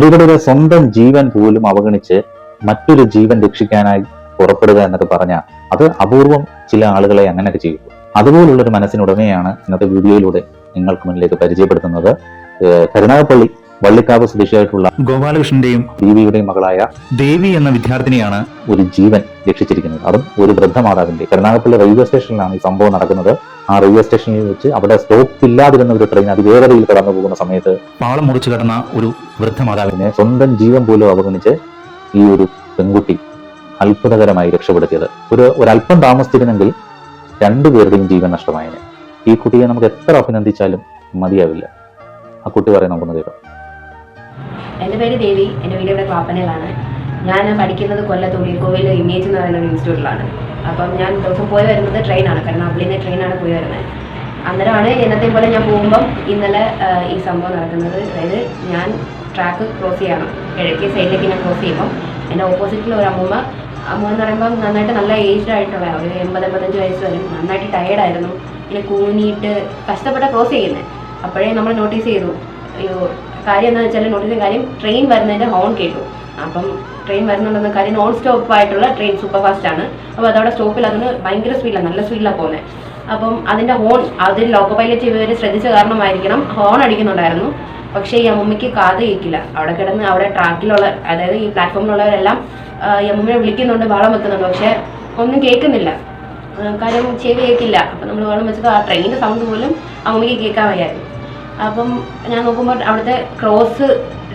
സ്ത്രീകളുടെ സ്വന്തം ജീവൻ പോലും അവഗണിച്ച് മറ്റൊരു ജീവൻ രക്ഷിക്കാനായി പുറപ്പെടുക എന്നൊക്കെ പറഞ്ഞാൽ അത് അപൂർവം ചില ആളുകളെ അങ്ങനെയൊക്കെ ചെയ്യും. അതുപോലുള്ള ഒരു മനസ്സിനുടമയാണ് ഇന്നത്തെ വീഡിയോയിലൂടെ നിങ്ങൾക്ക് മുന്നിലേക്ക് പരിചയപ്പെടുത്തുന്നത്. കരുനാഗപ്പള്ളി വള്ളിക്കാവ് സ്വദേശിയായിട്ടുള്ള ഗോപാലകൃഷ്ണന്റെയും ദേവിയുടെയും മകളായ ദേവി എന്ന വിദ്യാർത്ഥിനിയാണ് ഒരു ജീവൻ രക്ഷിച്ചിരിക്കുന്നത്. അതും ഒരു വൃദ്ധമാതാവിന്റെ കരുനാഗപ്പള്ളി റെയിൽവേ സ്റ്റേഷനിലാണ് ഈ സംഭവം നടക്കുന്നത്. ആ റെയിൽവേ സ്റ്റേഷനിൽ വെച്ച് അവിടെ സ്റ്റോപ്പ് ഇല്ലാതിരുന്ന ഒരു ട്രെയിൻ അതിവേഗതയിൽ കടന്നു പോകുന്ന സമയത്ത് പാളം മുറിച്ചു കടന്ന ഒരു വൃദ്ധമാതാവിനെ സ്വന്തം ജീവൻ പോലും അവഗണിച്ച് ഈ ഒരു പെൺകുട്ടി അത്ഭുതകരമായി രക്ഷപ്പെടുത്തിയത്. ഒരു ഒരല്പം താമസിച്ചിരുന്നെങ്കിൽ രണ്ടുപേരുടെയും ജീവൻ നഷ്ടമായേനെ. ഈ കുട്ടിയെ നമുക്ക് എത്ര അഭിനന്ദിച്ചാലും മതിയാവില്ല. ആ കുട്ടി പറയാൻ നമുക്കൊന്ന് കേൾക്കാം. എന്റെ പേര് ദേവി എന്റെ വീട് ഇവിടെ ക്ലാപ്പനയിലാണ് ഞാൻ പഠിക്കുന്നത് കൊല്ലത്ത് ഉള്ളിക്കോവിൽ ഇമേജ് എന്ന് പറയുന്ന ഒരു ഇൻസ്റ്റിറ്റ്യൂട്ടിലാണ് അപ്പം ഞാൻ ദിവസം പോയി വരുന്നത് ട്രെയിനാണ് കാരണം നിന്ന് ട്രെയിനാണ് പോയി വരുന്നത്. അന്നേരമാണ് എന്നത്തെ പോലെ ഞാൻ പോകുമ്പം ഇന്നലെ ഈ സംഭവം നടക്കുന്നത്. അതായത് ഞാൻ ട്രാക്ക് ക്രോസ് ചെയ്യണം. കിഴക്കേ സൈഡിലേക്ക് ഞാൻ ക്രോസ് ചെയ്യുമ്പം എന്റെ ഓപ്പോസിറ്റിൽ ഒരു അമ്മൂമ്മ അമ്മ എന്ന് പറയുമ്പം നന്നായിട്ട് നല്ല ഏജ്ഡ് ആയിട്ടുള്ള ഒരു എൺപത് എൺപത്തഞ്ച് വയസ്സ് വരും നന്നായിട്ട് ടയേർഡായിരുന്നു പിന്നെ കൂനിയിട്ട് കഷ്ടപ്പെട്ട ക്രോസ് ചെയ്യുന്നത് അപ്പോഴേ നമ്മൾ നോട്ടീസ് ചെയ്തു. അയ്യോ കാര്യം എന്താണെന്ന് വെച്ചാൽ നോട്ടീസ് കാര്യം ട്രെയിൻ വരുന്നതിന്റെ ഹോൺ കേട്ടു. അപ്പം ട്രെയിൻ വരുന്നുണ്ടെന്ന കാര്യം നോൺ സ്റ്റോപ്പ് ആയിട്ടുള്ള ട്രെയിൻ സൂപ്പർ ഫാസ്റ്റ് ആണ്. അപ്പോൾ അതവിടെ സ്റ്റോപ്പിൽ അതിന് ഭയങ്കര സ്പീഡിലാണ് നല്ല സ്പീഡിലാണ് പോകുന്നത് അപ്പം അതിന്റെ ഹോൺ അതിൽ ലോക്കോ പൈലറ്റ് ഇവർ ശ്രദ്ധിച്ച കാരണമായിരിക്കണം. ഹോൺ അടിക്കുന്നുണ്ടായിരുന്നു. പക്ഷേ ഈ അമ്മമ്മയ്ക്ക് കാത് കേൾക്കില്ല. അവിടെ കിടന്ന് അവിടെ ട്രാക്കിലുള്ള അതായത് ഈ പ്ലാറ്റ്ഫോമിലുള്ളവരെല്ലാം ഈ അമ്മമ്മയെ വിളിക്കുന്നുണ്ട് ബഹളം വെക്കുന്നുണ്ട്. പക്ഷേ ഒന്നും കേൾക്കുന്നില്ല. കാര്യം ചെവി കേൾക്കില്ല. അപ്പം നമ്മൾ ബഹളം വെച്ചത് ആ ട്രെയിനിന്റെ സൗണ്ട് പോലും അമ്മമ്മയ്ക്ക് കേൾക്കാൻ വയ്യായിരുന്നു. അപ്പം ഞാൻ നോക്കുമ്പോൾ അവിടുത്തെ ക്രോസ്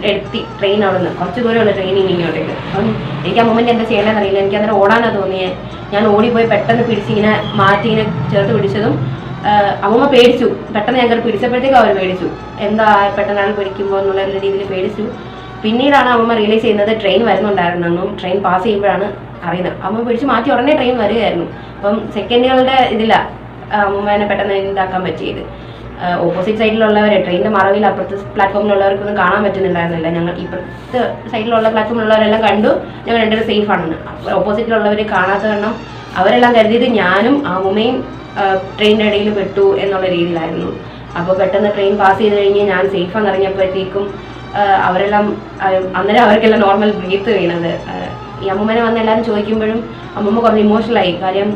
എടുത്തി ട്രെയിൻ അവിടെ നിന്ന് കുറച്ച് ദൂരമുള്ള ട്രെയിനിങ് ഇങ്ങോട്ടേക്ക്. അപ്പം എനിക്ക് ആ മൊമെന്റ് എന്താ ചെയ്യണമെന്ന് അറിയില്ല എനിക്ക് അന്നേരം ഓടാനാ തോന്നിയേ. ഞാൻ ഓടിപ്പോയി പെട്ടെന്ന് പിടിച്ച് ഇങ്ങനെ മാറ്റി ഇങ്ങനെ ചേർത്ത് പിടിച്ചതും അമ്മമ്മ പേടിച്ചു. പെട്ടെന്ന് ഞങ്ങൾ പിടിച്ചപ്പോഴത്തേക്കും അവർ പേടിച്ചു. എന്താ പെട്ടെന്ന് ആൾ പിടിക്കുമ്പോൾ എന്നുള്ള രീതിയിൽ പേടിച്ചു. പിന്നീടാണ് അമ്മമ്മ റിയലൈസ് ചെയ്യുന്നത് ട്രെയിൻ വരുന്നുണ്ടായിരുന്നു. അന്നും ട്രെയിൻ പാസ് ചെയ്യുമ്പോഴാണ് അറിയുന്നത്. അമ്മ പിടിച്ച് മാറ്റി ഉടനെ ട്രെയിൻ വരികയായിരുന്നു. അപ്പം സെക്കൻഡുകളുടെ ഇതില്ല അമ്മമ്മേനെ പെട്ടെന്ന് ഇതാക്കാൻ പറ്റിയത്. ഓപ്പോസിറ്റ് സൈഡിലുള്ളവരെ ട്രെയിനിന്റെ മറവിൽ അപ്പുറത്തെ പ്ലാറ്റ്ഫോമിലുള്ളവർക്കൊന്നും കാണാൻ പറ്റുന്നുണ്ടായിരുന്നില്ല. ഞങ്ങൾ ഇപ്പുറത്തെ സൈഡിലുള്ള പ്ലാറ്റ്ഫോമിലുള്ളവരെല്ലാം കണ്ടു. ഞങ്ങൾ രണ്ടുപേരും സേഫ് ആണെന്ന് ഓപ്പോസിറ്റിലുള്ളവർ കാണാത്ത കാരണം അവരെല്ലാം കരുതിയത് ഞാനും അമ്മയും ട്രെയിനിന്റെ ഇടയിൽ പെട്ടു എന്നുള്ള രീതിയിലായിരുന്നു. അപ്പോൾ പെട്ടെന്ന് ട്രെയിൻ പാസ് ചെയ്ത് കഴിഞ്ഞ് ഞാൻ സേഫാന്ന് ഇറങ്ങിയപ്പോഴത്തേക്കും അവരെല്ലാം അന്നേരം അവർക്കെല്ലാം നോർമൽ ബ്രീത്ത് വീണത്. ഈ അമ്മൂമ്മനെ വന്ന് എല്ലാവരും ചോദിക്കുമ്പോഴും അമ്മൂമ്മ കുറച്ച് ഇമോഷണലായി കാര്യം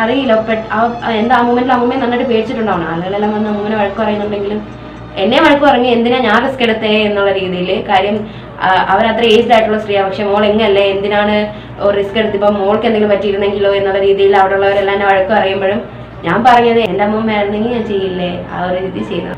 അറിയില്ല. എന്താ അമ്മൂമ്മന്റെ അമ്മൂമ്മയെ നന്നായിട്ട് പേടിച്ചിട്ടുണ്ടാവണം. ആളുകളെല്ലാം വന്ന് അമ്മൂമ്മനെ വഴക്ക് പറയുന്നുണ്ടെങ്കിലും എന്നെ വഴക്ക് പറഞ്ഞു എന്തിനാ ഞാൻ റിസ്ക് എടുത്തേ എന്നുള്ള രീതിയിൽ കാര്യം അവരത്ര ഏജ്ഡ് ആയിട്ടുള്ള സ്ത്രീയാണ് പക്ഷെ മോൾ എങ്ങല്ലേ? എന്തിനാണ് റിസ്ക് എടുത്ത്? ഇപ്പം മോൾക്ക് എന്തെങ്കിലും പറ്റിയിരുന്നെങ്കിലോ എന്നുള്ള രീതിയിൽ അവിടെ ഉള്ളവരെല്ലാം എന്നെ വഴക്ക് പറയുമ്പോഴും ഞാൻ പറഞ്ഞത് എന്റെ അമ്മൂമ്മ ആയിരുന്നെങ്കിൽ ഞാൻ ചെയ്യില്ലേ? ആ ഒരു രീതി ചെയ്തത്